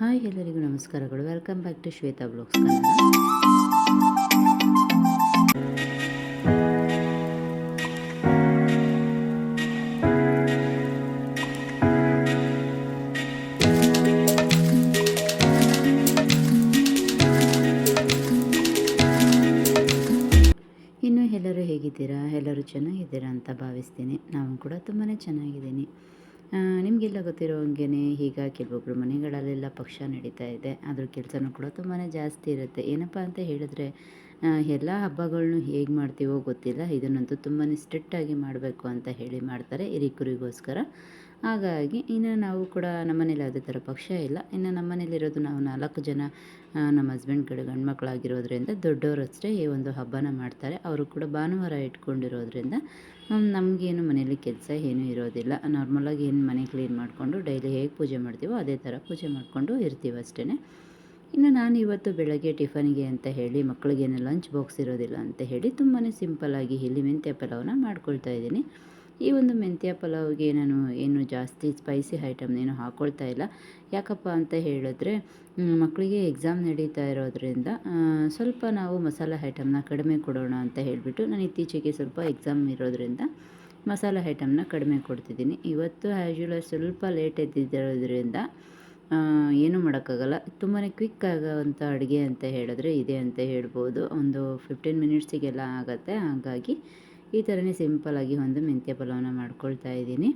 Hi ಎಲ್ಲರಿಗೂ ನಮಸ್ಕಾರಗಳು. Welcome back to Shweta blogs Kannada. ಇನ್ನು ಎಲ್ಲರೂ ಹೇಗಿದ್ದೀರಾ? ಎಲ್ಲರೂ ಚೆನ್ನಾಗಿದ್ದೀರಾ ಅಂತ ಭಾವಿಸ್ತೀನಿ. ನಾನು ಕೂಡ ತುಂಬಾ ಚೆನ್ನಾಗಿದ್ದೀನಿ. ನಿಮಗೆಲ್ಲ ಗೊತ್ತಿರೋ ಹಂಗೆ ಈಗ ಕೆಲವೊಬ್ಬರು ಮನೆಗಳಲ್ಲೆಲ್ಲ ಪಕ್ಷ ನಡೀತಾ ಇದೆ. ಅದ್ರ ಕೆಲಸನೂ ಕೂಡ ತುಂಬಾ ಜಾಸ್ತಿ ಇರುತ್ತೆ. ಏನಪ್ಪ ಅಂತ ಹೇಳಿದ್ರೆ ಎಲ್ಲ ಹಬ್ಬಗಳನ್ನೂ ಹೇಗೆ ಮಾಡ್ತೀವೋ ಗೊತ್ತಿಲ್ಲ. ಇದನ್ನಂತೂ ತುಂಬಾ ಸ್ಟ್ರಿಕ್ಟಾಗಿ ಮಾಡಬೇಕು ಅಂತ ಹೇಳಿ ಮಾಡ್ತಾರೆ ಹಿರಿಕರಿಗೋಸ್ಕರ ಹಾಗಾಗಿ ಇನ್ನು ನಾವು ಕೂಡ ನಮ್ಮನೇಲಿ ಯಾವುದೇ ಥರ ಪಕ್ಷ ಇಲ್ಲ. ಇನ್ನು ನಮ್ಮನೇಲಿರೋದು ನಾವು ನಾಲ್ಕು ಜನ ನಮ್ಮ ಹಸ್ಬೆಂಡ್ ಕಡೆ ಗಂಡು ಮಕ್ಕಳಾಗಿರೋದ್ರಿಂದ ದೊಡ್ಡವರು ಅಷ್ಟೇ ಈ ಒಂದು ಹಬ್ಬನ ಮಾಡ್ತಾರೆ. ಅವರು ಕೂಡ ಭಾನುವಾರ ಇಟ್ಕೊಂಡಿರೋದ್ರಿಂದ ನಮಗೇನು ಮನೇಲಿ ಕೆಲಸ ಏನೂ ಇರೋದಿಲ್ಲ. ನಾರ್ಮಲಾಗಿ ಏನು ಮನೆ ಕ್ಲೀನ್ ಮಾಡಿಕೊಂಡು ಡೈಲಿ ಹೇಗೆ ಪೂಜೆ ಮಾಡ್ತೀವೋ ಅದೇ ಥರ ಪೂಜೆ ಮಾಡಿಕೊಂಡು ಇರ್ತೀವಿ ಅಷ್ಟೇ ಇನ್ನು ನಾನು ಇವತ್ತು ಬೆಳಗ್ಗೆ ಟಿಫನ್ಗೆ ಅಂತ ಹೇಳಿ ಮಕ್ಕಳಿಗೇನು ಲಂಚ್ ಬಾಕ್ಸ್ ಇರೋದಿಲ್ಲ ಅಂತ ಹೇಳಿ ತುಂಬಾ ಸಿಂಪಲ್ಲಾಗಿ ಇಲ್ಲಿ ಮೆಂತ್ಯ ಪಲಾವನ್ನ ಮಾಡ್ಕೊಳ್ತಾ ಇದ್ದೀನಿ. ಈ ಒಂದು ಮೆಂತ್ಯ ಪಲಾವ್ಗೆ ನಾನು ಏನು ಜಾಸ್ತಿ ಸ್ಪೈಸಿ ಐಟಮ್ನೇನು ಹಾಕ್ಕೊಳ್ತಾ ಇಲ್ಲ. ಯಾಕಪ್ಪ ಅಂತ ಹೇಳಿದ್ರೆ ಮಕ್ಕಳಿಗೆ ಎಕ್ಸಾಮ್ ನಡೀತಾ ಇರೋದ್ರಿಂದ ಸ್ವಲ್ಪ ನಾವು ಮಸಾಲೆ ಐಟಮ್ನ ಕಡಿಮೆ ಕೊಡೋಣ ಅಂತ ಹೇಳಿಬಿಟ್ಟು ನಾನು ಇತ್ತೀಚೆಗೆ ಸ್ವಲ್ಪ ಎಕ್ಸಾಮ್ ಇರೋದ್ರಿಂದ ಮಸಾಲೆ ಐಟಮ್ನ ಕಡಿಮೆ ಕೊಡ್ತಿದ್ದೀನಿ. ಇವತ್ತು ಆ್ಯಸ್ ಸ್ವಲ್ಪ ಲೇಟ್ ಎದ್ದಿರೋದ್ರಿಂದ ಆ, ಏನೂ ಮಾಡೋಕ್ಕಾಗಲ್ಲ. ತುಂಬಾ ಕ್ವಿಕ್ ಆಗೋವಂಥ ಅಡುಗೆ ಅಂತ ಹೇಳಿದ್ರೆ ಇದೆ ಅಂತ ಹೇಳ್ಬೋದು. ಒಂದು ಫಿಫ್ಟೀನ್ ಮಿನಿಟ್ಸಿಗೆಲ್ಲ ಆಗುತ್ತೆ. ಹಾಗಾಗಿ ಈ ಥರನೇ ಸಿಂಪಲಾಗಿ ಒಂದು ಮೆಂತ್ಯ ಪಲಾವನ್ನ ಮಾಡ್ಕೊಳ್ತಾ ಇದ್ದೀನಿ.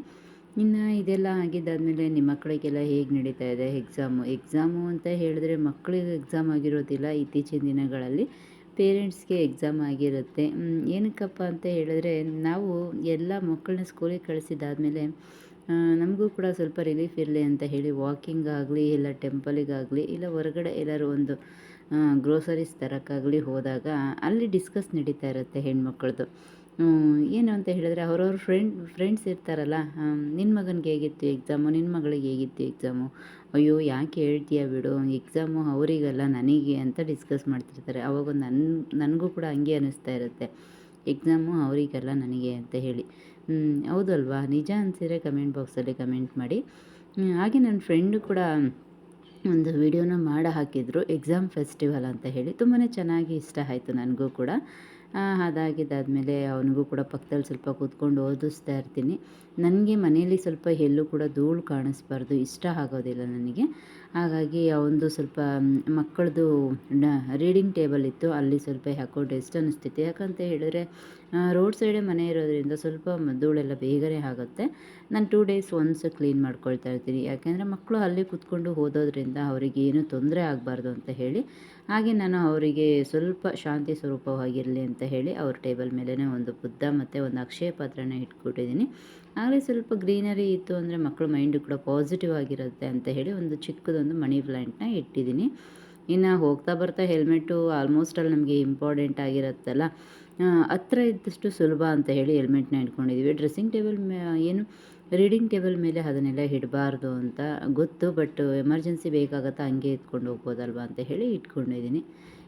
ಇನ್ನು ಇದೆಲ್ಲ ಆಗಿದ್ದಾದಮೇಲೆ ನಿಮ್ಮ ಮಕ್ಕಳಿಗೆಲ್ಲ ಹೇಗೆ ನಡೀತಾ ಇದೆ ಎಕ್ಸಾಮು ಎಕ್ಸಾಮು ಅಂತ ಹೇಳಿದ್ರೆ ಮಕ್ಕಳಿಗೆ ಎಕ್ಸಾಮ್ ಆಗಿರೋದಿಲ್ಲ. ಇತ್ತೀಚಿನ ದಿನಗಳಲ್ಲಿ ಪೇರೆಂಟ್ಸ್ಗೆ ಎಕ್ಸಾಮ್ ಆಗಿರುತ್ತೆ. ಏನಕ್ಕಪ್ಪ ಅಂತ ಹೇಳಿದ್ರೆ ನಾವು ಎಲ್ಲ ಮಕ್ಕಳನ್ನ ಸ್ಕೂಲಿಗೆ ಕಳಿಸಿದಾದ್ಮೇಲೆ ನಮಗೂ ಕೂಡ ಸ್ವಲ್ಪ ರಿಲೀಫ್ ಇರಲಿ ಅಂತ ಹೇಳಿ ವಾಕಿಂಗ್ ಆಗಲಿ, ಇಲ್ಲ ಟೆಂಪಲಿಗಾಗಲಿ ಇಲ್ಲ ಹೊರಗಡೆ ಎಲ್ಲರೂ ಒಂದು ಗ್ರೋಸರೀಸ್ ತರೋಕ್ಕಾಗಲಿ ಹೋದಾಗ ಅಲ್ಲಿ ಡಿಸ್ಕಸ್ ನಡೀತಾ ಇರುತ್ತೆ ಹೆಣ್ಮಕ್ಳದ್ದು ಏನು ಅಂತ ಹೇಳಿದ್ರೆ ಅವ್ರವ್ರ ಫ್ರೆಂಡ್ ಫ್ರೆಂಡ್ಸ್ ಇರ್ತಾರಲ್ಲ ನಿನ್ನ ಮಗನಿಗೆ ಹೇಗಿತ್ತು ಎಕ್ಸಾಮು ನಿನ್ನ ಮಗಳಿಗೆ ಹೇಗಿತ್ತು ಎಕ್ಸಾಮು ಅಯ್ಯೋ, ಯಾಕೆ ಹೇಳ್ತೀಯ ಬಿಡು ಎಕ್ಸಾಮು ಅವರಿಗಲ್ಲ, ನನಗೆ ಅಂತ ಡಿಸ್ಕಸ್ ಮಾಡ್ತಿರ್ತಾರೆ. ಅವಾಗ ನನ್ನ ನನಗೂ ಕೂಡ ಹಂಗೆ ಅನ್ನಿಸ್ತಾ ಇರುತ್ತೆ. ಎಕ್ಸಾಮು ಅವರಿಗಲ್ಲ ನನಗೆ ಅಂತ ಹೇಳಿ. ಹೌದಲ್ವಾ? ನಿಜ ಅನಿಸಿದ್ರೆ ಕಮೆಂಟ್ ಬಾಕ್ಸಲ್ಲಿ ಕಮೆಂಟ್ ಮಾಡಿ. ಹಾಗೆ ನನ್ನ ಫ್ರೆಂಡು ಕೂಡ ಒಂದು ವಿಡಿಯೋನ ಮಾಡಿ ಹಾಕಿದ್ರು ಎಕ್ಸಾಮ್ ಫೆಸ್ಟಿವಲ್ ಅಂತ ಹೇಳಿ. ತುಂಬಾ ಚೆನ್ನಾಗಿ ಇಷ್ಟ ಆಯಿತು ನನಗೂ ಕೂಡ. ಅದಾಗಿದ್ದಾದಮೇಲೆ ಅವನಿಗೂ ಕೂಡ ಪಕ್ಕದಲ್ಲಿ ಸ್ವಲ್ಪ ಕೂತ್ಕೊಂಡು ಓದಿಸ್ತಾ ಇರ್ತೀನಿ. ನನಗೆ ಮನೆಯಲ್ಲಿ ಸ್ವಲ್ಪ ಎಲ್ಲೂ ಕೂಡ ಧೂಳು ಕಾಣಿಸ್ಬಾರ್ದು, ಇಷ್ಟ ಆಗೋದಿಲ್ಲ ನನಗೆ. ಹಾಗಾಗಿ ಒಂದು ಸ್ವಲ್ಪ ಮಕ್ಕಳದು ರೀಡಿಂಗ್ ಟೇಬಲ್ ಇತ್ತು, ಅಲ್ಲಿ ಸ್ವಲ್ಪ ಯಾಕೋ ಡೆಸ್ಟ್ ಅನ್ನಿಸ್ತಿತ್ತು. ಯಾಕಂತ ಹೇಳಿದ್ರೆ ರೋಡ್ ಸೈಡೇ ಮನೆ ಇರೋದ್ರಿಂದ ಸ್ವಲ್ಪ ಧೂಳೆಲ್ಲ ಬೇಗನೆ ಆಗುತ್ತೆ. ನಾನು ಟೂ ಡೇಸ್ ಒನ್ಸ್ ಕ್ಲೀನ್ ಮಾಡ್ಕೊಳ್ತಾ ಇರ್ತೀನಿ. ಯಾಕೆಂದರೆ ಮಕ್ಕಳು ಅಲ್ಲಿ ಕೂತ್ಕೊಂಡು ಓದೋದ್ರಿಂದ ಅವರಿಗೆ ಏನು ತೊಂದರೆ ಆಗಬಾರ್ದು ಅಂತ ಹೇಳಿ, ಹಾಗೆ ನಾನು ಅವರಿಗೆ ಸ್ವಲ್ಪ ಶಾಂತಿ ಸ್ವರೂಪವಾಗಿರಲಿ ಅಂತ ಹೇಳಿ ಅವ್ರ ಟೇಬಲ್ ಮೇಲೇ ಒಂದು ಬುದ್ಧ ಮತ್ತು ಒಂದು ಅಕ್ಷಯ ಪಾತ್ರನ ಇಟ್ಕೊಟ್ಟಿದ್ದೀನಿ ಆಗಲೇ ಸ್ವಲ್ಪ ಗ್ರೀನರಿ ಇತ್ತು ಅಂದರೆ ಮಕ್ಕಳ ಮೈಂಡು ಕೂಡ ಪಾಸಿಟಿವ್ ಆಗಿರುತ್ತೆ ಅಂತ ಹೇಳಿ ಒಂದು ಚಿಕ್ಕದೊಂದು ಮನಿ ಪ್ಲ್ಯಾಂಟ್ನ ಇಟ್ಟಿದ್ದೀನಿ. ಇನ್ನು ಹೋಗ್ತಾ ಬರ್ತಾ ಹೆಲ್ಮೆಟ್ಟು ಆಲ್ಮೋಸ್ಟ್ ಅಲ್ಲಿ ನಮಗೆ ಇಂಪಾರ್ಟೆಂಟ್ ಆಗಿರುತ್ತಲ್ಲ. ಹತ್ರ ಇದ್ದಷ್ಟು ಸುಲಭ ಅಂತ ಹೇಳಿ ಹೆಲ್ಮೆಟ್ನ ಇಟ್ಕೊಂಡಿದ್ದೀವಿ ಡ್ರೆಸ್ಸಿಂಗ್ ಟೇಬಲ್ ಏನು ರೀಡಿಂಗ್ ಟೇಬಲ್ ಮೇಲೆ ಅದನ್ನೆಲ್ಲ ಇಡಬಾರ್ದು ಅಂತ ಗೊತ್ತು ಬಟ್ ಎಮರ್ಜೆನ್ಸಿ ಬೇಕಾಗತ್ತಾ ಹಂಗೆ ಎತ್ಕೊಂಡು ಹೋಗ್ಬೋದಲ್ವಾ ಅಂತ ಹೇಳಿ ಇಟ್ಕೊಂಡಿದ್ದೀನಿ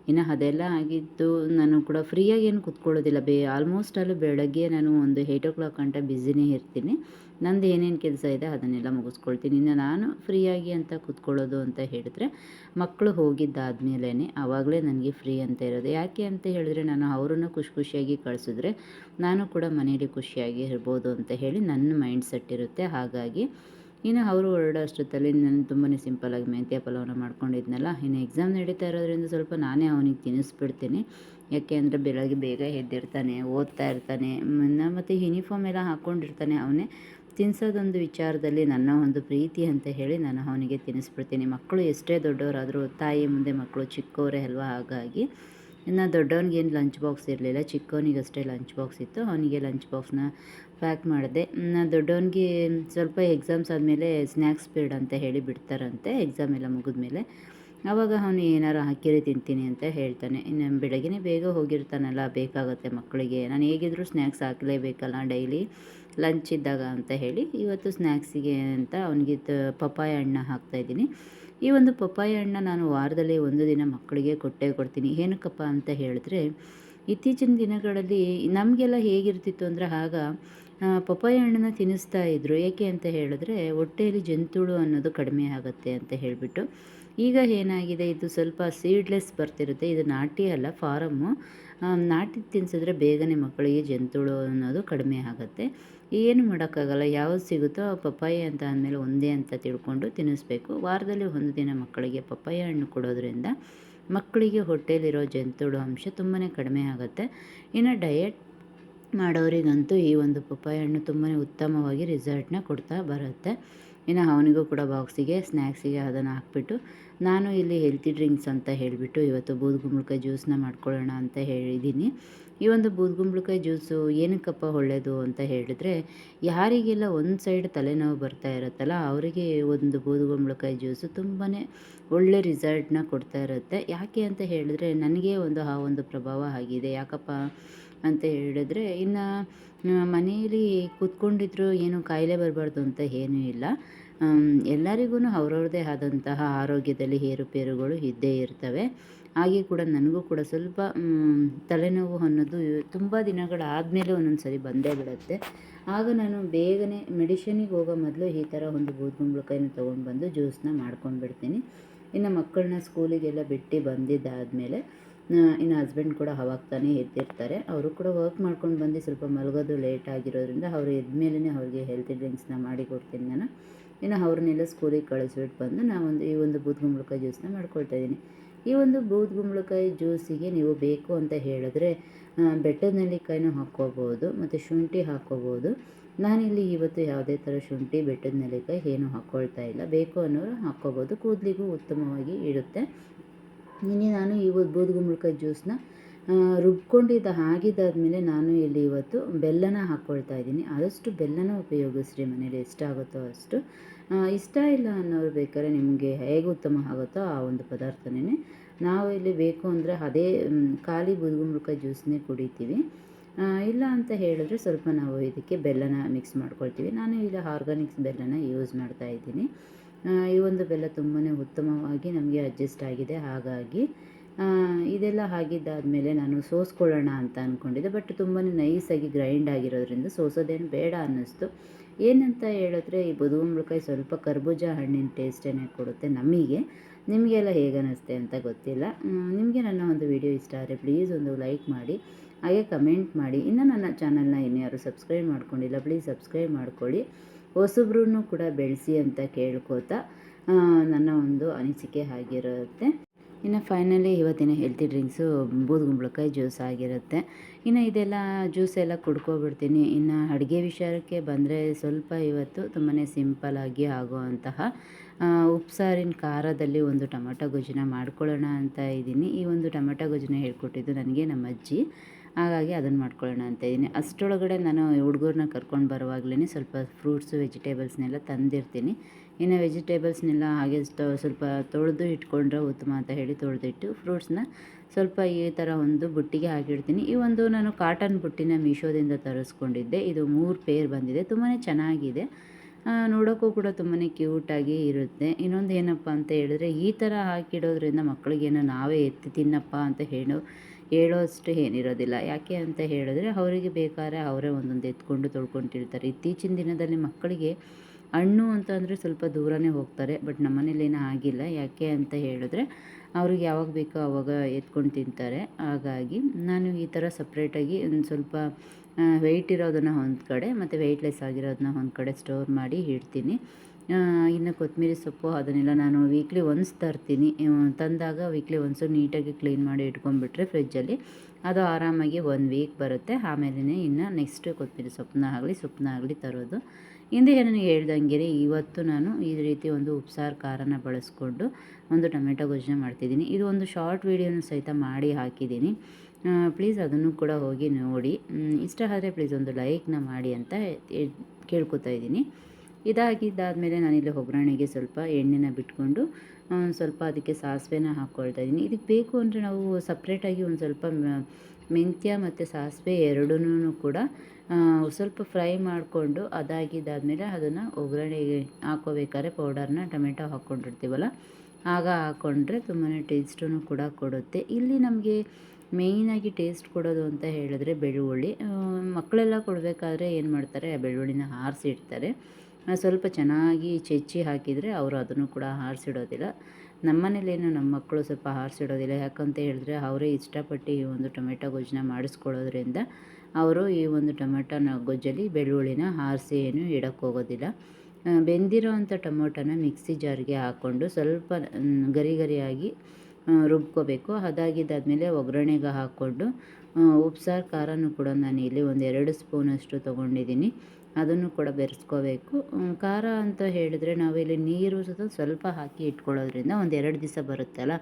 ಇನ್ನು ಅದೆಲ್ಲ ಆಗಿದ್ದು ನಾನು ಕೂಡ ಫ್ರೀಯಾಗಿ ಏನು ಕುತ್ಕೊಳ್ಳೋದಿಲ್ಲ. ಬೇ ಆಲ್ಮೋಸ್ಟ್ ಅಲ್ಲಿ ಬೆಳಗ್ಗೆ ನಾನು ಒಂದು ಏಯ್ಟ್ ಓ ಕ್ಲಾಕ್ ಗಂಟೆ ಬ್ಯುಸಿನೇ ಇರ್ತೀನಿ. ನಂದು ಏನೇನು ಕೆಲಸ ಇದೆ ಅದನ್ನೆಲ್ಲ ಮುಗಿಸ್ಕೊಳ್ತೀನಿ. ಇನ್ನು ನಾನು ಫ್ರೀಯಾಗಿ ಅಂತ ಕುತ್ಕೊಳ್ಳೋದು ಅಂತ ಹೇಳಿದ್ರೆ ಮಕ್ಕಳು ಹೋಗಿದ್ದಾದ್ಮೇಲೆ ಆವಾಗಲೇ ನನಗೆ ಫ್ರೀ ಅಂತ ಇರೋದು. ಯಾಕೆ ಅಂತ ಹೇಳಿದ್ರೆ ನಾನು ಅವರನ್ನು ಖುಷಿ ಖುಷಿಯಾಗಿ ಕಳಿಸಿದ್ರೆ ನಾನು ಕೂಡ ಮನೇಲಿ ಖುಷಿಯಾಗಿ ಇರ್ಬೋದು ಅಂತ ಹೇಳಿ ನನ್ನ ಮೈಂಡ್ ಸೆಟ್ ಇರುತ್ತೆ. ಹಾಗಾಗಿ ಇನ್ನು ಅವರು ಹೊರಡೋ ಅಷ್ಟೊತ್ತಲ್ಲಿ ನಾನು ತುಂಬಾ ಸಿಂಪಲಾಗಿ ಮೆಂತ್ಯ ಪಲಾವನ್ನ ಮಾಡ್ಕೊಂಡಿದ್ನಲ್ಲ, ಇನ್ನು ಎಕ್ಸಾಮ್ ನಡೀತಾ ಇರೋದ್ರಿಂದ ಸ್ವಲ್ಪ ನಾನೇ ಅವನಿಗೆ ತಿನ್ನಿಸ್ಬಿಡ್ತೀನಿ. ಯಾಕೆ ಅಂದರೆ ಬೆಳಗ್ಗೆ ಬೇಗ ಎದ್ದಿರ್ತಾನೆ, ಓದ್ತಾ ಇರ್ತಾನೆ ಮತ್ತು ಯೂನಿಫಾರ್ಮ್ ಎಲ್ಲ ಹಾಕ್ಕೊಂಡಿರ್ತಾನೆ ಅವನೇ. ತಿನ್ಸೋದೊಂದು ವಿಚಾರದಲ್ಲಿ ನನ್ನ ಒಂದು ಪ್ರೀತಿ ಅಂತ ಹೇಳಿ ನಾನು ಅವನಿಗೆ ತಿನ್ನಿಸ್ಬಿಡ್ತೀನಿ. ಮಕ್ಕಳು ಎಷ್ಟೇ ದೊಡ್ಡವರಾದರೂ, ತಾಯಿ ಮುಂದೆ ಮಕ್ಕಳು ಚಿಕ್ಕವರೇ ಅಲ್ವಾ ಹಾಗಾಗಿ. ಇನ್ನು ದೊಡ್ಡವನಿಗೆ ಏನು ಲಂಚ್ ಬಾಕ್ಸ್ ಇರಲಿಲ್ಲ ಚಿಕ್ಕವನಿಗಷ್ಟೇ ಲಂಚ್ ಬಾಕ್ಸ್ ಇತ್ತು. ಅವನಿಗೆ ಲಂಚ್ ಬಾಕ್ಸ್ನ ಪ್ಯಾಕ್ ಮಾಡಿದೆ. ದೊಡ್ಡವನಿಗೆ ಸ್ವಲ್ಪ ಎಕ್ಸಾಮ್ಸ್ ಆದಮೇಲೆ ಸ್ನ್ಯಾಕ್ಸ್ ಪೀರಿಯಡ್ ಅಂತ ಹೇಳಿ ಬಿಡ್ತಾರಂತೆ ಎಕ್ಸಾಮ್ ಎಲ್ಲ ಮುಗಿದ್ಮೇಲೆ. ಆವಾಗ ಅವನು ಏನಾರು ಹಾಕಿರಿ ತಿಂತೀನಿ ಅಂತ ಹೇಳ್ತಾನೆ. ಇನ್ನು ಬೆಳಗ್ಗೆನೇ ಬೇಗ ಹೋಗಿರ್ತಾನಲ್ಲ, ಬೇಕಾಗುತ್ತೆ ಮಕ್ಕಳಿಗೆ. ನಾನು ಹೇಗಿದ್ರೂ ಸ್ನ್ಯಾಕ್ಸ್ ಹಾಕಲೇಬೇಕಲ್ಲ ಡೈಲಿ ಲಂಚ್ ಇದ್ದಾಗ ಅಂತ ಹೇಳಿ ಇವತ್ತು ಸ್ನ್ಯಾಕ್ಸಿಗೆ ಅಂತ ಅವನಿಗೆ ಪಪ್ಪಾಯ ಹಣ್ಣು ಹಾಕ್ತಾಯಿದ್ದೀನಿ ಈ ಒಂದು ಪಪ್ಪಾಯ ಹಣ್ಣ ನಾನು ವಾರದಲ್ಲಿ ಒಂದು ದಿನ ಮಕ್ಕಳಿಗೆ ಕೊಟ್ಟೇ ಕೊಡ್ತೀನಿ. ಏನಕ್ಕಪ್ಪ ಅಂತ ಹೇಳಿದ್ರೆ, ಇತ್ತೀಚಿನ ದಿನಗಳಲ್ಲಿ ನಮಗೆಲ್ಲ ಹೇಗಿರ್ತಿತ್ತು ಅಂದರೆ ಆಗ ಪಪ್ಪಾಯ ಹಣ್ಣನ್ನು ತಿನ್ನಿಸ್ತಾ ಇದ್ದರು ಏಕೆ ಅಂತ ಹೇಳಿದ್ರೆ ಹೊಟ್ಟೆಯಲ್ಲಿ ಜಂತುಳು ಅನ್ನೋದು ಕಡಿಮೆ ಆಗುತ್ತೆ ಅಂತ ಹೇಳಿಬಿಟ್ಟು. ಈಗ ಏನಾಗಿದೆ? ಇದು ಸ್ವಲ್ಪ ಸೀಡ್ಲೆಸ್ ಬರ್ತಿರುತ್ತೆ. ಇದು ನಾಟಿ ಅಲ್ಲ ಫಾರಮ್ಮು ನಾಟಿ ತಿನ್ಸಿದ್ರೆ ಬೇಗನೆ ಮಕ್ಕಳಿಗೆ ಜಂತುಳು ಅನ್ನೋದು ಕಡಿಮೆ ಆಗುತ್ತೆ. ಏನು ಮಾಡೋಕ್ಕಾಗಲ್ಲ. ಯಾವ್ದು ಸಿಗುತ್ತೋ ಪಪ್ಪಾಯಿ ಅಂತ ಅಂದಮೇಲೆ ಒಂದೇ ಅಂತ ತಿಳ್ಕೊಂಡು ತಿನ್ನಿಸ್ಬೇಕು. ವಾರದಲ್ಲಿ ಒಂದು ದಿನ ಮಕ್ಕಳಿಗೆ ಪಪ್ಪಾಯಿ ಹಣ್ಣು ಕೊಡೋದ್ರಿಂದ ಮಕ್ಕಳಿಗೆ ಹೊಟ್ಟೆಯಲ್ಲಿರೋ ಜಂತುಳು ಅಂಶ ತುಂಬಾ ಕಡಿಮೆ ಆಗುತ್ತೆ. ಇನ್ನು ಡಯಟ್ ಮಾಡೋರಿಗಂತೂ ಈ ಒಂದು ಪಪ್ಪಾಯ ಹಣ್ಣು ತುಂಬಾ ಉತ್ತಮವಾಗಿ ರಿಸಲ್ಟ್ನ ಕೊಡ್ತಾ ಬರುತ್ತೆ. ಇನ್ನು ಅವನಿಗೂ ಕೂಡ ಬಾಕ್ಸಿಗೆ ಸ್ನ್ಯಾಕ್ಸಿಗೆ ಅದನ್ನು ಹಾಕ್ಬಿಟ್ಟು, ನಾನು ಇಲ್ಲಿ ಹೆಲ್ತಿ ಡ್ರಿಂಕ್ಸ್ ಅಂತ ಹೇಳಿಬಿಟ್ಟು ಇವತ್ತು ಬೂದುಗುಂಬಳಕಾಯಿ ಜ್ಯೂಸನ್ನ ಮಾಡ್ಕೊಳ್ಳೋಣ ಅಂತ ಹೇಳಿದ್ದೀನಿ. ಈ ಒಂದು ಬೂದ್ಗುಂಬಳಕಾಯಿ ಜ್ಯೂಸು ಏನಕ್ಕಪ್ಪ ಒಳ್ಳೆಯದು ಅಂತ ಹೇಳಿದ್ರೆ, ಯಾರಿಗೆಲ್ಲ ಒಂದು ಸೈಡ್ ತಲೆನೋವು ಬರ್ತಾ ಇರುತ್ತಲ್ಲ, ಅವರಿಗೆ ಒಂದು ಬೂದ್ಗುಂಬಳಕಾಯಿ ಜ್ಯೂಸು ತುಂಬಾ ಒಳ್ಳೆ ರಿಸಲ್ಟ್ನ ಕೊಡ್ತಾ ಇರುತ್ತೆ. ಯಾಕೆ ಅಂತ ಹೇಳಿದ್ರೆ, ನನಗೆ ಒಂದು ಆ ಒಂದು ಪ್ರಭಾವ ಆಗಿದೆ. ಯಾಕಪ್ಪ ಅಂತ ಹೇಳಿದ್ರೆ, ಇನ್ನು ಮನೆಯಲ್ಲಿ ಕೂತ್ಕೊಂಡಿದ್ರು ಏನು ಕಾಯಿಲೆ ಬರಬಾರ್ದು ಅಂತ ಏನೂ ಇಲ್ಲ. ಎಲ್ಲರಿಗೂ ಅವ್ರವ್ರದೇ ಆದಂತಹ ಆರೋಗ್ಯದಲ್ಲಿ ಏರುಪೇರುಗಳು ಇದ್ದೇ ಇರ್ತವೆ. ಹಾಗೆ ಕೂಡ ನನಗೂ ಕೂಡ ಸ್ವಲ್ಪ ತಲೆನೋವು ಅನ್ನೋದು ತುಂಬ ದಿನಗಳಾದಮೇಲೆ ಒಂದೊಂದು ಸರಿ ಬಂದೇ ಬಿಡುತ್ತೆ. ಆಗ ನಾನು ಬೇಗನೆ ಮೆಡಿಷನಿಗೆ ಹೋಗೋ ಮೊದಲು ಈ ಥರ ಒಂದು ಬೂದುಗುಂಬಳಕಾಯಿನ ತೊಗೊಂಡು ಬಂದು ಜ್ಯೂಸನ್ನ ಮಾಡ್ಕೊಂಡು ಬಿಡ್ತೀನಿ. ಇನ್ನು ಮಕ್ಕಳನ್ನ ಸ್ಕೂಲಿಗೆಲ್ಲ ಬಿಟ್ಟು ಬಂದಿದ್ದಾದಮೇಲೆ ಇನ್ನು ಹಸ್ಬೆಂಡ್ ಕೂಡ ಅವಾಗ ತಾನೇ ಎದ್ದಿರ್ತಾರೆ. ಅವರು ಕೂಡ ವರ್ಕ್ ಮಾಡ್ಕೊಂಡು ಬಂದು ಸ್ವಲ್ಪ ಮಲಗೋದು ಲೇಟ್ ಆಗಿರೋದ್ರಿಂದ ಅವರು ಎದ್ದ ಅವ್ರಿಗೆ ಹೆಲ್ತಿ ಡ್ರಿಂಕ್ಸ್ನ ಮಾಡಿ ಕೊಡ್ತೀನಿ ನಾನು. ಇನ್ನು ಅವ್ರನ್ನೆಲ್ಲ ಸ್ಕೂಲಿಗೆ ಕಳಿಸ್ಬಿಟ್ಟು ಬಂದು ನಾವೊಂದು ಈ ಒಂದು ಬೂದ್ಗುಂಬಳಕಾಯಿ ಜ್ಯೂಸನ್ನ ಮಾಡ್ಕೊಳ್ತಾ ಇದ್ದೀನಿ. ಈ ಒಂದು ಬೂದ್ಗುಂಬಳಕಾಯಿ ಜ್ಯೂಸಿಗೆ ನೀವು ಬೇಕು ಅಂತ ಹೇಳಿದ್ರೆ ಬೆಟ್ಟದ ನೆಲ್ಲಿಕಾಯಿನೂ ಹಾಕ್ಕೋಬೋದು, ಮತ್ತು ಶುಂಠಿ ಹಾಕ್ಕೋಬೋದು. ನಾನಿಲ್ಲಿ ಇವತ್ತು ಯಾವುದೇ ಥರ ಶುಂಠಿ, ಬೆಟ್ಟದ ನೆಲ್ಲಿಕಾಯಿ ಏನೂ ಹಾಕ್ಕೊಳ್ತಾ ಇಲ್ಲ. ಬೇಕು ಅನ್ನೋರು ಹಾಕ್ಕೋಬೋದು. ಕೂದಲಿಗೂ ಉತ್ತಮವಾಗಿ ಇರುತ್ತೆ ನಿನ್ನೆ ನಾನು ಈ ಬೂದುಗುಂಬಳಕಾಯಿ ಜ್ಯೂಸನ್ನ ರುಬ್ಕೊಂಡಿದ್ದ ಆಗಿದ್ದಾದಮೇಲೆ ನಾನು ಇಲ್ಲಿ ಇವತ್ತು ಬೆಲ್ಲನ ಹಾಕ್ಕೊಳ್ತಾ ಇದ್ದೀನಿ. ಆದಷ್ಟು ಬೆಲ್ಲನ ಉಪಯೋಗಿಸ್ರಿ, ಮನೇಲಿ ಎಷ್ಟಾಗುತ್ತೋ ಅಷ್ಟು. ಇಷ್ಟ ಇಲ್ಲ ಅನ್ನೋರು ಬೇಕಾದ್ರೆ ನಿಮಗೆ ಹೇಗೆ ಉತ್ತಮ ಆಗುತ್ತೋ ಆ ಒಂದು ಪದಾರ್ಥನೇ ನಾವು ಇಲ್ಲಿ ಬೇಕು ಅಂದರೆ ಅದೇ ಖಾಲಿ ಬುದುಗುಂಬಳಕಾಯಿ ಜ್ಯೂಸ್ನೇ ಕುಡಿತೀವಿ. ಇಲ್ಲ ಅಂತ ಹೇಳಿದ್ರೆ ಸ್ವಲ್ಪ ನಾವು ಇದಕ್ಕೆ ಬೆಲ್ಲನ ಮಿಕ್ಸ್ ಮಾಡ್ಕೊಳ್ತೀವಿ. ನಾನು ಇಲ್ಲಿ ಆರ್ಗಾನಿಕ್ಸ್ ಬೆಲ್ಲನ ಯೂಸ್ ಮಾಡ್ತಾ ಇದ್ದೀನಿ. ಈ ಒಂದು ಬೆಲ್ಲ ತುಂಬಾ ಉತ್ತಮವಾಗಿ ನಮಗೆ ಅಡ್ಜಸ್ಟ್ ಆಗಿದೆ. ಹಾಗಾಗಿ ಇದೆಲ್ಲ ಆಗಿದ್ದಾದಮೇಲೆ ನಾನು ಸೋಸ್ಕೊಳ್ಳೋಣ ಅಂತ ಅಂದ್ಕೊಂಡಿದ್ದೆ ಬಟ್ ತುಂಬಾ ನೈಸಾಗಿ ಗ್ರೈಂಡ್ ಆಗಿರೋದ್ರಿಂದ ಸೋಸೋದೇನು ಬೇಡ ಅನ್ನಿಸ್ತು. ಏನಂತ ಹೇಳಿದ್ರೆ ಈ ಬದುಗುಂಬಳಕಾಯಿ ಸ್ವಲ್ಪ ಕರ್ಬೂಜ ಹಣ್ಣಿನ ಟೇಸ್ಟೇನೆ ಕೊಡುತ್ತೆ ನಮಗೆ, ನಿಮಗೆಲ್ಲ ಹೇಗೆ ಅನ್ನಿಸ್ತೆ ಅಂತ ಗೊತ್ತಿಲ್ಲ. ನಿಮಗೆ ನನ್ನ ಒಂದು ವಿಡಿಯೋ ಇಷ್ಟ ಆದರೆ ಪ್ಲೀಸ್ ಒಂದು ಲೈಕ್ ಮಾಡಿ, ಹಾಗೆ ಕಮೆಂಟ್ ಮಾಡಿ. ಇನ್ನು ನನ್ನ ಚಾನಲ್ನ ಇನ್ಯಾರು ಯಾರು ಸಬ್ಸ್ಕ್ರೈಬ್ ಮಾಡ್ಕೊಂಡಿಲ್ಲ ಪ್ಲೀಸ್ ಸಬ್ಸ್ಕ್ರೈಬ್ ಮಾಡ್ಕೊಳ್ಳಿ. ಹೊಸಬ್ರೂ ಕೂಡ ಬೆಳೆಸಿ ಅಂತ ಕೇಳ್ಕೋತಾ ನನ್ನ ಒಂದು ಅನಿಸಿಕೆ ಆಗಿರುತ್ತೆ ಇನ್ನು ಫೈನಲಿ ಇವತ್ತಿನ ಹೆಲ್ತಿ ಡ್ರಿಂಕ್ಸು ಬೂದುಗುಂಬಳಕಾಯಿ ಜ್ಯೂಸ್ ಆಗಿರುತ್ತೆ. ಇನ್ನು ಇದೆಲ್ಲ ಜ್ಯೂಸ್ ಎಲ್ಲ ಕುಡ್ಕೊಬಿಡ್ತೀನಿ. ಇನ್ನು ಅಡುಗೆ ವಿಚಾರಕ್ಕೆ ಬಂದರೆ ಸ್ವಲ್ಪ ಇವತ್ತು ತುಂಬಾ ಸಿಂಪಲಾಗಿ ಆಗುವಂತಹ ಉಪ್ಸಾರಿನ ಖಾರದಲ್ಲಿ ಒಂದು ಟೊಮೆಟೊ ಗೊಜ್ಜಿನ ಮಾಡ್ಕೊಳ್ಳೋಣ ಅಂತ ಇದ್ದೀನಿ. ಈ ಒಂದು ಟೊಮೆಟೊ ಗೊಜ್ಜಿನ ಹೇಳ್ಕೊಟ್ಟಿದ್ದು ನನಗೆ ನಮ್ಮ ಅಜ್ಜಿ. ಹಾಗಾಗಿ ಅದನ್ನು ಮಾಡ್ಕೊಳ್ಳೋಣ ಅಂತ ಇದ್ದೀನಿ. ಅಷ್ಟರೊಳಗಡೆ ನಾನು ಹುಡುಗರನ್ನ ಕರ್ಕೊಂಡು ಬರುವಾಗಲೇ ಸ್ವಲ್ಪ ಫ್ರೂಟ್ಸು ವೆಜಿಟೇಬಲ್ಸ್ನೆಲ್ಲ ತಂದಿರ್ತೀನಿ. ಇನ್ನು ವೆಜಿಟೇಬಲ್ಸ್ನೆಲ್ಲ ಹಾಗೆ ಸ್ವಲ್ಪ ತೊಳೆದು ಇಟ್ಕೊಂಡ್ರೆ ಉತ್ತಮ ಅಂತ ಹೇಳಿ ತೊಳೆದಿಟ್ಟು ಫ್ರೂಟ್ಸ್ನ ಸ್ವಲ್ಪ ಈ ಥರ ಒಂದು ಬುಟ್ಟಿಗೆ ಹಾಕಿಡ್ತೀನಿ. ಈ ಒಂದು ನಾನು ಕಾಟನ್ ಬುಟ್ಟಿನ ಮೀಶೋದಿಂದ ತರಿಸ್ಕೊಂಡಿದ್ದೆ. ಇದು ಮೂರು ಪೇರ್ ಬಂದಿದೆ. ತುಂಬಾ ಚೆನ್ನಾಗಿದೆ. ನೋಡೋಕ್ಕೂ ಕೂಡ ತುಂಬಾ ಕ್ಯೂಟಾಗಿ ಇರುತ್ತೆ. ಇನ್ನೊಂದು ಏನಪ್ಪ ಅಂತ ಹೇಳಿದ್ರೆ, ಈ ಥರ ಹಾಕಿಡೋದ್ರಿಂದ ಮಕ್ಕಳಿಗೇನೋ ನಾವೇ ಎತ್ತಿ ತಿನ್ನಪ್ಪ ಅಂತ ಹೇಳೋ, ಹೇಳೋಷ್ಟು ಏನಿರೋದಿಲ್ಲ. ಯಾಕೆ ಅಂತ ಹೇಳಿದ್ರೆ, ಅವರಿಗೆ ಬೇಕಾದ್ರೆ ಅವರೇ ಒಂದೊಂದು ಎತ್ಕೊಂಡು ತೊಳ್ಕೊಂಡಿರ್ತಾರೆ. ಇತ್ತೀಚಿನ ದಿನದಲ್ಲಿ ಮಕ್ಕಳಿಗೆ ಹಣ್ಣು ಅಂತ ಅಂದರೆ ಸ್ವಲ್ಪ ದೂರನೇ ಹೋಗ್ತಾರೆ, ಬಟ್ ನಮ್ಮ ಮನೇಲೇನೂ ಆಗಿಲ್ಲ. ಯಾಕೆ ಅಂತ ಹೇಳಿದ್ರೆ, ಅವ್ರಿಗೆ ಯಾವಾಗ ಬೇಕೋ ಆವಾಗ ಎತ್ಕೊಂಡು ತಿಂತಾರೆ. ಹಾಗಾಗಿ ನಾನು ಈ ಥರ ಸಪ್ರೇಟಾಗಿ ಒಂದು ಸ್ವಲ್ಪ ವೆಯ್ಟ್ ಇರೋದನ್ನು ಒಂದು ಕಡೆ, ಮತ್ತು ವೆಯ್ಟ್ಲೆಸ್ ಆಗಿರೋದನ್ನ ಒಂದು ಕಡೆ ಸ್ಟೋರ್ ಮಾಡಿ ಇಡ್ತೀನಿ. ಇನ್ನು ಕೊತ್ತಂಬರಿ ಸೊಪ್ಪು ಅದನ್ನೆಲ್ಲ ನಾನು ವೀಕ್ಲಿ ಒನ್ಸ್ ತರ್ತೀನಿ. ತಂದಾಗ ವೀಕ್ಲಿ ಒನ್ಸು ನೀಟಾಗಿ ಕ್ಲೀನ್ ಮಾಡಿ ಇಟ್ಕೊಂಡ್ಬಿಟ್ರೆ ಫ್ರಿಜ್ಜಲ್ಲಿ ಅದು ಆರಾಮಾಗಿ ಒನ್ ವೀಕ್ ಬರುತ್ತೆ. ಆಮೇಲೆ ಇನ್ನು ನೆಕ್ಸ್ಟ್ ಕೊತ್ತಂಬರಿ ಸೊಪ್ಪನ್ನ ಆಗಲಿ ಸೊಪ್ಪನ್ನ ಆಗಲಿ ತರೋದು. ಹಿಂದೆ ನನಗೆ ಹೇಳ್ದಂಗೆ ಇವತ್ತು ನಾನು ಈ ರೀತಿ ಒಂದು ಉಪ್ಸಾರು ಖಾರನ ಬಳಸ್ಕೊಂಡು ಒಂದು ಟೊಮೆಟೊ ಗೊಜ್ಜನ ಮಾಡ್ತಿದ್ದೀನಿ. ಇದು ಒಂದು ಶಾರ್ಟ್ ವೀಡಿಯೋನ ಸಹಿತ ಮಾಡಿ ಹಾಕಿದ್ದೀನಿ. ಪ್ಲೀಸ್ ಅದನ್ನು ಕೂಡ ಹೋಗಿ ನೋಡಿ. ಇಷ್ಟ ಆದರೆ ಪ್ಲೀಸ್ ಒಂದು ಲೈಕ್ನ ಮಾಡಿ ಅಂತ ಕೇಳ್ಕೊತಾ ಇದ್ದೀನಿ. ಇದಾಗಿದ್ದಾದಮೇಲೆ ನಾನಿಲ್ಲಿ ಒಗ್ಗರಣೆಗೆ ಸ್ವಲ್ಪ ಎಣ್ಣೆನ ಬಿಟ್ಕೊಂಡು ಸ್ವಲ್ಪ ಅದಕ್ಕೆ ಸಾಸಿವೆನ ಹಾಕ್ಕೊಳ್ತಾ ಇದ್ದೀನಿ. ಇದಕ್ಕೆ ಬೇಕು ಅಂದರೆ ನಾವು ಸಪ್ರೇಟಾಗಿ ಒಂದು ಸ್ವಲ್ಪ ಮೆಂತ್ಯ ಮತ್ತು ಸಾಸಿವೆ ಎರಡೂ ಕೂಡ ಸ್ವಲ್ಪ ಫ್ರೈ ಮಾಡಿಕೊಂಡು ಅದಾಗಿದ್ದಾದಮೇಲೆ ಅದನ್ನು ಒಗ್ಗರಣೆಗೆ ಹಾಕೋಬೇಕಾದ್ರೆ ಪೌಡರ್ನ, ಟೊಮೆಟೊ ಹಾಕ್ಕೊಂಡಿರ್ತೀವಲ್ಲ, ಆಗ ಹಾಕ್ಕೊಂಡ್ರೆ ತುಂಬಾ ಟೇಸ್ಟೂ ಕೂಡ ಕೊಡುತ್ತೆ. ಇಲ್ಲಿ ನಮಗೆ ಮೇಯ್ನಾಗಿ ಟೇಸ್ಟ್ ಕೊಡೋದು ಅಂತ ಹೇಳಿದ್ರೆ ಬೆಳ್ಳುಳ್ಳಿ. ಮಕ್ಕಳೆಲ್ಲ ಕೊಡಬೇಕಾದ್ರೆ ಏನು ಮಾಡ್ತಾರೆ ಬೆಳ್ಳುಳ್ಳಿನ ಆರಿಸಿಡ್ತಾರೆ. ಸ್ವಲ್ಪ ಚೆನ್ನಾಗಿ ಚೆಚ್ಚಿ ಹಾಕಿದರೆ ಅವರು ಅದನ್ನು ಕೂಡ ಆರಿಸಿಡೋದಿಲ್ಲ ನಮ್ಮನೇಲೇನು ನಮ್ಮ ಮಕ್ಕಳು ಸ್ವಲ್ಪ ಹಾರಿಸಿಡೋದಿಲ್ಲ. ಯಾಕಂತ ಹೇಳಿದ್ರೆ ಅವರೇ ಇಷ್ಟಪಟ್ಟು ಈ ಒಂದು ಟೊಮೆಟೊ ಗೊಜ್ಜನ್ನ ಮಾಡಿಸ್ಕೊಳ್ಳೋದ್ರಿಂದ ಅವರು ಈ ಒಂದು ಟೊಮೆಟೊನ ಗೊಜ್ಜಲ್ಲಿ ಬೆಳ್ಳುಳ್ಳಿನ ಹಾರಿಸಿ ಏನು ಇಡೋಕ್ಕೋಗೋದಿಲ್ಲ ಬೆಂದಿರೋ ಅಂಥ ಟೊಮೊಟೊನ ಮಿಕ್ಸಿ ಜಾರ್ಗೆ ಹಾಕ್ಕೊಂಡು ಸ್ವಲ್ಪ ಗರಿ ಗರಿಯಾಗಿ ರುಬ್ಕೋಬೇಕು. ಅದಾಗಿದ್ದಾದಮೇಲೆ ಒಗ್ಗರಣೆಗೆ ಹಾಕ್ಕೊಂಡು ಉಪ್ಸಾರು ಖಾರನೂ ಕೂಡ ನಾನು ಇಲ್ಲಿ ಒಂದು ಎರಡು ಸ್ಪೂನಷ್ಟು ತೊಗೊಂಡಿದ್ದೀನಿ. ಅದನ್ನು ಕೂಡ ಬೆರೆಸ್ಕೋಬೇಕು. ಖಾರ ಅಂತ ಹೇಳಿದ್ರೆ ನಾವಿಲ್ಲಿ ನೀರು ಸಹ ಸ್ವಲ್ಪ ಹಾಕಿ ಇಟ್ಕೊಳ್ಳೋದ್ರಿಂದ ಒಂದು ಎರಡು ದಿವಸ ಬರುತ್ತಲ್ಲ,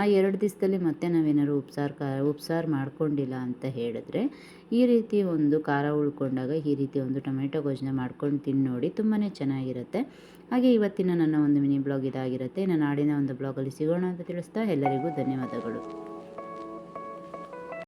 ಆ ಎರಡು ದಿವಸದಲ್ಲಿ ಮತ್ತೆ ನಾವೇನಾದ್ರು ಉಪ್ಸಾರು ಕಾ ಉಪ್ಸಾರು ಮಾಡ್ಕೊಂಡಿಲ್ಲ ಅಂತ ಹೇಳಿದ್ರೆ ಈ ರೀತಿ ಒಂದು ಖಾರ ಉಳ್ಕೊಂಡಾಗ ಈ ರೀತಿ ಒಂದು ಟೊಮೆಟೊ ಗೊಜ್ಜನ ಮಾಡ್ಕೊಂಡು ತಿಂದು ನೋಡಿ ತುಂಬಾ ಚೆನ್ನಾಗಿರುತ್ತೆ. ಹಾಗೆ ಇವತ್ತಿನ ನನ್ನ ಒಂದು ಮಿನಿ ಬ್ಲಾಗ್ ಇದಾಗಿರುತ್ತೆ. ನಾನು ನಾಡಿನ ಒಂದು ಬ್ಲಾಗಲ್ಲಿ ಸಿಗೋಣ ಅಂತ ತಿಳಿಸ್ತಾ ಎಲ್ಲರಿಗೂ ಧನ್ಯವಾದಗಳು.